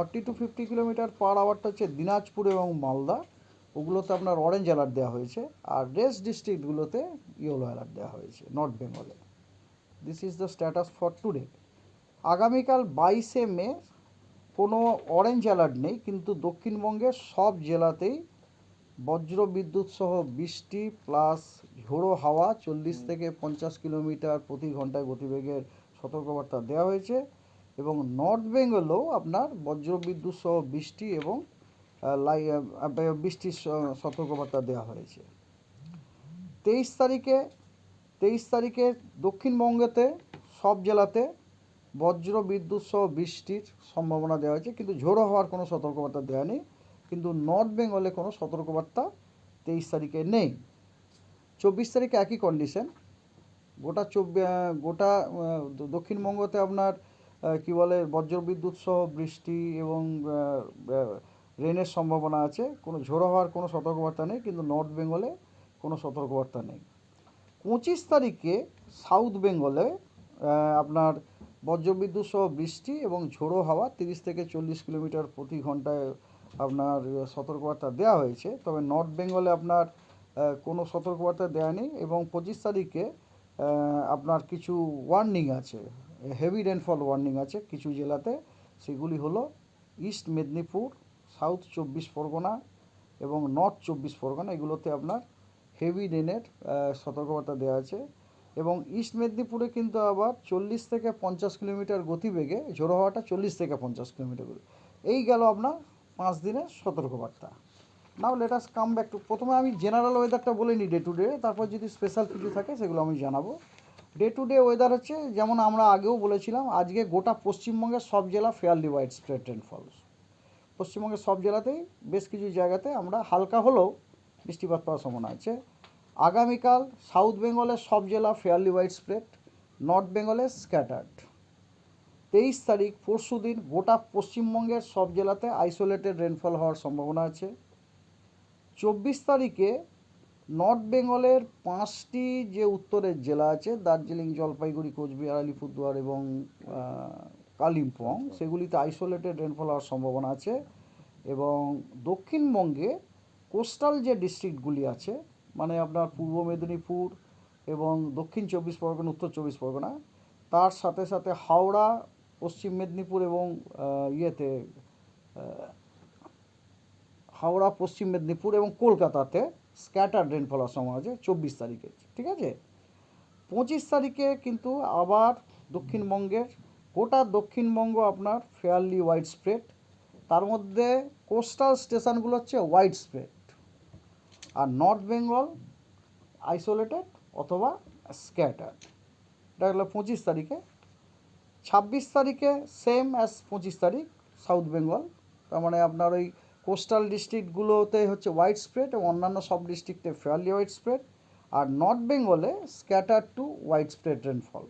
Forty to fifty kilometre per আওয়ারটা হচ্ছে দিনাজপুর এবং মালদা। ওগুলোতে আপনার অরেঞ্জ অ্যালার্ট দেওয়া হয়েছে আর রেস্ট ডিস্ট্রিক্টগুলোতে ইয়েলো অ্যালার্ট দেওয়া হয়েছে নর্থ বেঙ্গলে this is the status for today আগামীকাল বাইশে মে কোনো অরেঞ্জ অ্যালার্ট নেই, কিন্তু দক্ষিণবঙ্গের সব জেলাতেই বজ্র বিদ্যুৎ সহ বৃষ্টি প্লাস ঝোড়ো হাওয়া, চল্লিশ থেকে পঞ্চাশ কিলোমিটার প্রতি ঘন্টায় গতিবেগের সতর্কবার্তা দেওয়া হয়েছে। এবং নর্থ বেঙ্গলেও আপনার বজ্র বিদ্যুৎ সহ বৃষ্টি এবং লাই বৃষ্টির সতর্কবার্তা দেওয়া হয়েছে। তেইশ তারিখে তেইশ তারিখে দক্ষিণবঙ্গেতে সব জেলাতে বজ্র বিদ্যুৎ সহ বৃষ্টির সম্ভাবনা দেওয়া হয়েছে, কিন্তু ঝোড়ো হওয়ার কোনো সতর্কবার্তা দেওয়া নেই, কিন্তু নর্থ বেঙ্গলে কোনো সতর্কবার্তা তেইশ তারিখে নেই। চব্বিশ তারিখে একই কন্ডিশন গোটা চব্বি গোটা দক্ষিণবঙ্গতে আপনার কি বলে, বজ্রবিদ্যুৎ সহ বৃষ্টি এবং রেনের সম্ভাবনা আছে। কোনো ঝোড়ো হওয়ার কোনো সতর্কবার্তা নেই, কিন্তু নর্থ বেঙ্গলে কোনো সতর্কবার্তা নেই। পঁচিশ তারিখে সাউথ বেঙ্গলে আপনার বজ্রবিদ্যুৎ সহ বৃষ্টি এবং ঝোড়ো হাওয়া তিরিশ থেকে চল্লিশ কিলোমিটার প্রতি ঘন্টায় আপনার সতর্কবার্তা দেওয়া হয়েছে। তবে নর্থ বেঙ্গলে আপনার কোনো সতর্কবার্তা দেওয়া নেই এবং পঁচিশ তারিখে আপনার কিছু ওয়ার্নিং আছে। হেভি রেনফল ওয়ার্নিং আছে। কিছু জেলাতে সেগুলি হলো ইস্ট মেদিনীপুর সাউথ চব্বিশ পরগনা এবং নর্থ চব্বিশ পরগনা। এগুলোতে আপনার হেভি রেনের সতর্কবার্তা দেওয়া আছে। এবং ইস্ট মেদিনীপুরে কিন্তু আবার চল্লিশ থেকে পঞ্চাশ কিলোমিটার গতিবেগে ঝোড়ো হওয়াটা চল্লিশ থেকে পঞ্চাশ কিলোমিটার এই গেল আপনার পাঁচ দিনের সতর্কবার্তা। Now let us come back to প্রথমে আমি জেনারেল ওয়েদারটা বলে নিই ডে টু ডে তারপর যদি স্পেশাল কিছু থাকে সেগুলো আমি জানাব। ডে টু ডে ওয়েদার হচ্ছে, যেমন আমরা আগেও বলেছিলাম, আজকে গোটা পশ্চিমবঙ্গের সব জেলা ফেয়ারলি ওয়াইড স্প্রেড রেনফল পশ্চিমবঙ্গের সব জেলাতেই বেশ কিছু জায়গাতে আমরা হালকা হলেও বৃষ্টিপাত পাওয়ার সম্ভাবনা আছে। আগামীকাল সাউথ বেঙ্গলের সব জেলা ফেয়ারলি ওয়াইড স্প্রেড নর্থ বেঙ্গলে স্ক্যাটার্ড তেইশ তারিখ পরশু দিন গোটা পশ্চিমবঙ্গের সব জেলাতে আইসোলেটেড রেনফল হওয়ার সম্ভাবনা আছে। চব্বিশ তারিখে নর্থ বেঙ্গলের পাঁচটি যে উত্তরের জেলা আছে, দার্জিলিং, জলপাইগুড়ি, কোচবিহার, আলিপুরদুয়ার এবং কালিম্পং, সেগুলিতে আইসোলেটেড রেনফল হওয়ার সম্ভাবনা আছে এবং দক্ষিণবঙ্গে কোস্টাল যে ডিস্ট্রিক্টগুলি আছে মানে আপনার পূর্ব মেদিনীপুর এবং দক্ষিণ চব্বিশ পরগনা, উত্তর চব্বিশ পরগনা, তার সাথে সাথে হাওড়া, পশ্চিম মেদিনীপুর এবং ইয়েতে হাওড়া, পশ্চিম মেদিনীপুর এবং কলকাতাতে স্ক্যাটার রেনফল সময় আছে চব্বিশ তারিখে, ঠিক আছে? পঁচিশ তারিখে কিন্তু আবার দক্ষিণবঙ্গের, গোটা দক্ষিণবঙ্গ আপনার ফেয়ারলি ওয়াইড স্প্রেড তার মধ্যে কোস্টাল স্টেশনগুলো হচ্ছে ওয়াইড স্প্রেড আর নর্থ বেঙ্গল আইসোলেটেড অথবা স্ক্যাটার এটা হলো পঁচিশ তারিখে। ছাব্বিশ তারিখে সেম অ্যাজ পঁচিশ তারিখ সাউথ বেঙ্গল তার মানে আপনার ওই কোস্টাল ডিস্ট্রিক্টগুলোতে হচ্ছে হোয়াইট স্প্রেড এবং অন্যান্য সব ডিস্ট্রিক্টে ফেয়ারলি হোয়াইট স্প্রেড আর নর্থ বেঙ্গলে scatter to wide spread rainfall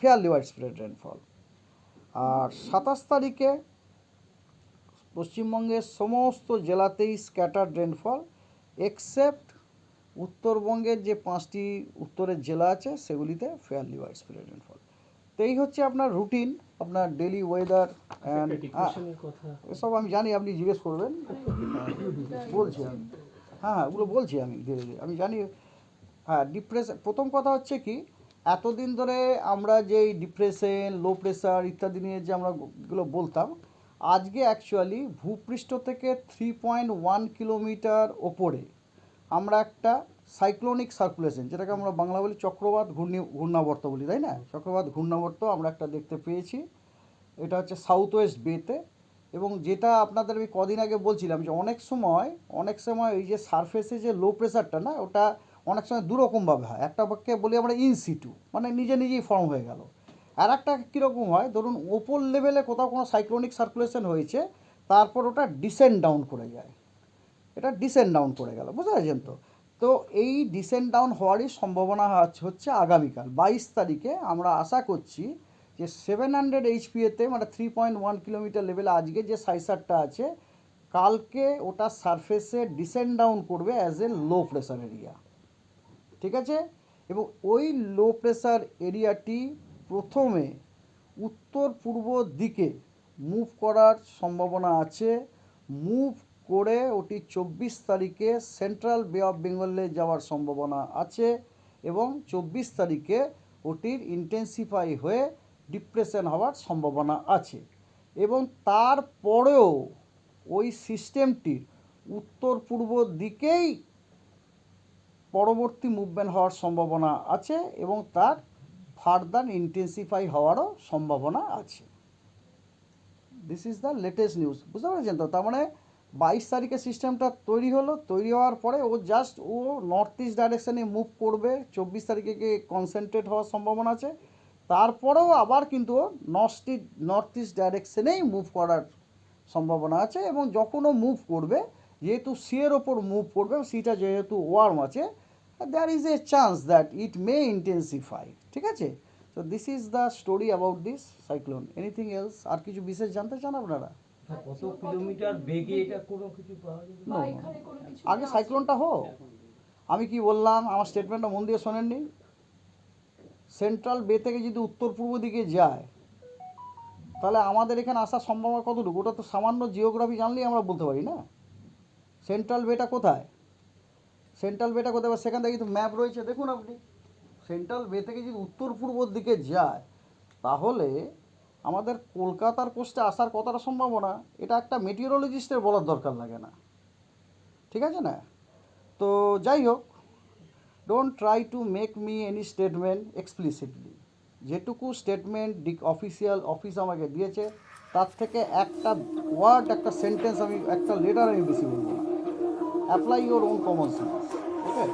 fairly wide spread rainfall আর সাতাশ তারিখে পশ্চিমবঙ্গের সমস্ত জেলাতেই স্ক্যাটার রেনফল এক্সেপ্ট উত্তরবঙ্গের যে পাঁচটি উত্তরের জেলা আছে, সেগুলিতে ফেয়ারলি হোয়াইট স্প্রেড রেনফল তো এই হচ্ছে আপনার রুটিন আপনার ডেলি ওয়েদার অ্যান্ড এসব আমি জানি আপনি জিজ্ঞেস করবেন। হ্যাঁ, বলছি আমি। হ্যাঁ হ্যাঁ ওগুলো বলছি আমি ধীরে ধীরে। আমি জানি হ্যাঁ ডিপ্রেশন প্রথম কথা হচ্ছে কি এতদিন ধরে আমরা যে ডিপ্রেশন লো প্রেশার ইত্যাদি নিয়ে যে আমরা এগুলো বলতাম আজকে অ্যাকচুয়ালি ভূপৃষ্ঠ থেকে থ্রি পয়েন্ট ওয়ান কিলোমিটার ওপরে আমরা একটা সাইক্লোনিক সার্কুলেশন যেটাকে আমরা বাংলা বলি চক্রবাত ঘূর্ণি, ঘূর্ণাবর্ত বলি, তাই না? চক্রবাত ঘূর্ণাবর্ত আমরা একটা দেখতে পেয়েছি। এটা হচ্ছে সাউথ ওয়েস্ট বেতে এবং যেটা আপনাদের আমি কদিন আগে বলছিলাম যে অনেক সময় অনেক সময় এই যে সারফেসে যে লো প্রেশারটা না, ওটা অনেক সময় দুরকমভাবে হয়। একটা পক্ষে বলি আমরা ইন সিটু মানে নিজে নিজেই ফর্ম হয়ে গেল। আর একটা কীরকম হয়, ধরুন ওপর লেভেলে কোথাও কোনো সাইক্লোনিক সার্কুলেশন হয়েছে, তারপর ওটা ডিসেন্ড ডাউন করে যায়। এটা ডিসেন্ড ডাউন করে গেল, বুঝতে পারছেন তো? তো এই ডিসেন্ড ডাউন হওয়ারই সম্ভাবনা হচ্ছে- আগামীকাল। বাইশ তারিখে আমরা আশা করছি যে সেভেন হান্ড্রেড এইচপিএতে মানে থ্রি পয়েন্ট ওয়ান কিলোমিটার লেভেলে আজকে যে সাইসারটা আছে, কালকে ওটা সারফেসে ডিসেন্ড ডাউন করবে as a low pressure area ঠিক আছে? এবং ওই লো প্রেশার এরিয়াটি প্রথমে উত্তর পূর্ব দিকে মুভ করার সম্ভাবনা আছে। মুভ করে ওটি চব্বিশ তারিখে সেন্ট্রাল বে অফ বেঙ্গলে যাওয়ার সম্ভাবনা আছে এবং চব্বিশ তারিখে ওটির ইন্টেন্সিফাই হয়ে ডিপ্রেশন হওয়ার সম্ভাবনা আছে এবং তারপরেও ওই সিস্টেমটির উত্তর পূর্ব দিকেই পরবর্তী মুভমেন্ট হওয়ার সম্ভাবনা আছে এবং তার ফার্দার ইন্টেন্সিফাই হওয়ারও সম্ভাবনা আছে। This is the latest news বুঝতে পেরেছেন তো? তার মানে বাইশ তারিখে সিস্টেমটা তৈরি হলো, তৈরি হওয়ার পরে ও জাস্ট ও নর্থ ইস্ট ডাইরেকশানে মুভ করবে। চব্বিশ তারিখে গিয়ে কনসেন্ট্রেট হওয়ার সম্ভাবনা আছে। তারপরেও আবার কিন্তু ও নর্থ ইস্ট নর্থ ইস্ট ডাইরেকশনেই মুভ করার সম্ভাবনা আছে এবং যখন ও মুভ করবে, যেহেতু সিয়ের ওপর মুভ করবে, সিটা যেহেতু ওয়ার্ম আছে there is a chance that it may intensify ঠিক আছে? তো this is the story about this cyclone anything else আর কিছু বিশেষ জানতে চান আপনারা? কত কিলোমিটার বেগে এটা কোনো কিছু পাওয়া যাবে? No, বা no, এখানে কোনো কিছু আগে সাইক্লোনটা হোক। আমি কি বললাম আমার স্টেটমেন্টটা মন দিয়ে শোনেননি? সেন্ট্রাল বে থেকে যদি উত্তর পূর্ব দিকে যায় তাহলে আমাদের এখানে আসার সম্ভাবনা কতটুকু? ওটা তো সামান্য জিওগ্রাফি জানলেই আমরা বলতে পারি না? সেন্ট্রাল বেটা কোথায়? সেন্ট্রাল বেটা কোথায়? সেখান থেকে কিন্তু ম্যাপ রয়েছে। দেখুন আপনি। সেন্ট্রাল বে থেকে যদি উত্তর পূর্বর দিকে যায় তাহলে আমাদের কলকাতার কোস্টে আসার কতটা সম্ভাবনা এটা একটা মেটিওরোলজিস্টের বলার দরকার লাগে না। ঠিক আছে না? তো যাই হোক don't try to make me any statement explicitly যেটুকু স্টেটমেন্ট ডিক অফিসিয়াল অফিস আমাকে দিয়েছে, তার থেকে একটা ওয়ার্ড একটা সেন্টেন্স আমি, একটা লেটার আমি বেশি বলব apply your own common sense okay